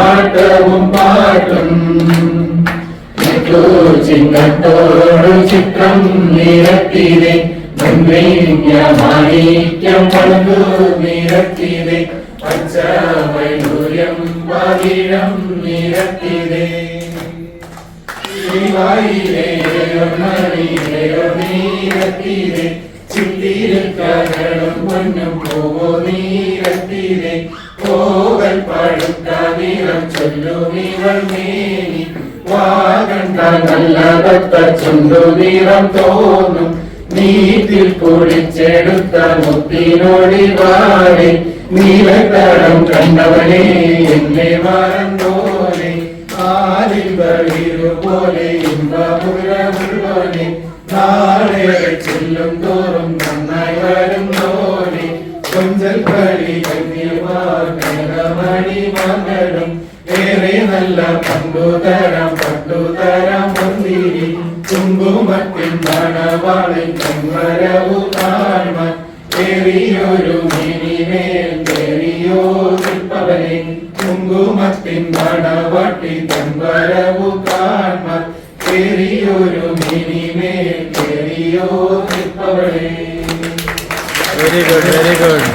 ஆட்டவும் பாட்டும் சிங்கத்தோடு சிற்றம் நிறத்திலே മുത്തണിഞ്ഞോരെ വാട്ടവും വീശിലേ പിന്നണി മുൻപിലകമ്പടി നായൻ പിൻകിളയാട്ടവും പാട്ടും ചിങ്ങത്തോടു ചിത്രം നിരത്തിരെ മാണിക്യം പണ്ടു നിരത്തിരെ പച്ചമയൂര്യം ശ്രീവായിരയോ മണിയിരയോ നീരത്തിരെ ചിത്തിരക്കകളും പൊന്നും പോവോ നീരത്തിരെ കോവൽ പഴുത്ത നിറം ചൊല്ലുമിവൾ മേനി. വാകണ്ട നല്ല ഭക്ത ചുണ്ടു നിറം തോന്നും. നീത്തിൽ കുളിച്ചെടുത്ത മുത്തിനോടി വാടി നീലത്തടം കണ്ടവനെ എന്നെ മറന്നോനെ. ആലിൽ പോലെ ഇമ്പമുരമുള്ളോനെ നാളെ ചെല്ലും തോറും നന്നായി വരുന്നോനെ കൊഞ്ചൽ കളി കന്യമാണി മകളും ഏറെ നല്ല പണ്ടു തരാം പണ്ടു തരാം മന്ദിരി കുങ്കുമത്തിൻ മണവാളിൻ കൺവരവു കാണാൻ ഏറിയൊരു മിനിമേൽ കേറിയോ നിൽപ്പവനെ കുങ്കുമത്തിൻ മണവാട്ടി കൺവരവു കാണാൻ കേറിയൊരു മിനിമേൽ കേറിയോ നിൽപ്പവളെ വെരി ഗുഡ് വെരി ഗുഡ്